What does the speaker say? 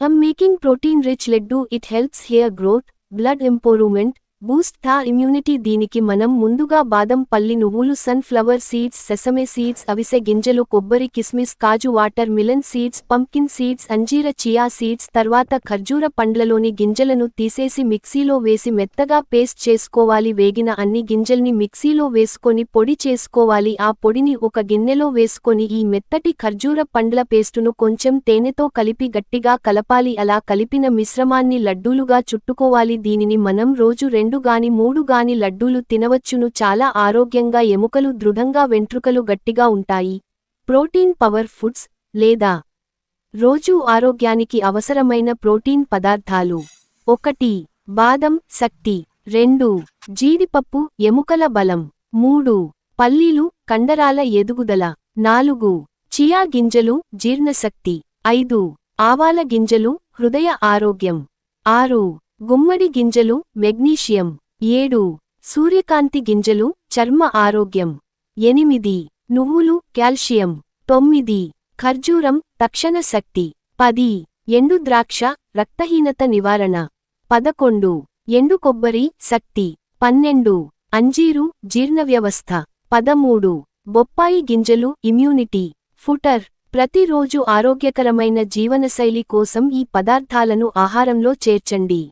I'm making protein rich laddu. It helps hair growth, blood improvement, boost థా immunity దీనికి మనం ముందుగా బాదం పల్లి నువ్వులు సన్ఫ్లవర్ సీడ్స్ సెసమే సీడ్స్ అవిసె గింజలు కొబ్బరి కిస్మిస్ కాజు watermelon seeds pumpkin seeds అంజీర చియా సీడ్స్ తర్వాత ఖర్జూర పండ్లలోని గింజలను తీసేసి మిక్సీలో వేసి మెత్తగా పేస్ట్ చేసుకోవాలి. వేగిన అన్ని గింజల్ని మిక్సీలో వేసుకొని పొడి చేసుకోవాలి. ఆ పొడిని ఒక గిన్నెలో వేసుకొని ఈ మెత్తటి ఖర్జూర పండ్ల పేస్టును కొంచెం తేనెతో కలిపి గట్టిగా కలపాలి. అలా కలిపిన మిశ్రమాన్ని లడ్డూలుగా చుట్టుకోవాలి. దీనిని మనం రోజు రెండు గాని మూడు గాని లడ్డూలు తినవచ్చును చాలా ఆరోగ్యంగా ఎముకలు దృఢంగా వెంట్రుకలు గట్టిగా ఉంటాయి. ప్రోటీన్ పవర్ ఫుడ్స్ లేదా రోజూ ఆరోగ్యానికి అవసరమైన ప్రోటీన్ పదార్థాలు. ఒకటి బాదం శక్తి. రెండు జీడిపప్పు ఎముకల బలం. మూడు పల్లీలు కండరాల ఎదుగుదల. నాలుగు చియా గింజలు జీర్ణశక్తి. ఐదు ఆవాల గింజలు హృదయ ఆరోగ్యం. ఆరు గుమ్మడి గింజలు మెగ్నీషియం. ఏడు. సూర్యకాంతి గింజలు చర్మ ఆరోగ్యం. ఎనిమిది. నువ్వులు కాల్షియం. తొమ్మిది. ఖర్జూరం తక్షణ శక్తి. పది. ఎండు ద్రాక్ష రక్తహీనత నివారణ. పదకొండు. ఎండు కొబ్బరి శక్తి. పన్నెండు. అంజీరు జీర్ణవ్యవస్థ. పదమూడు. బొప్పాయి గింజలు ఇమ్యూనిటీ. ఫుటర్. ప్రతిరోజు ఆరోగ్యకరమైన జీవనశైలి కోసం ఈ పదార్థాలను ఆహారంలో చేర్చండి.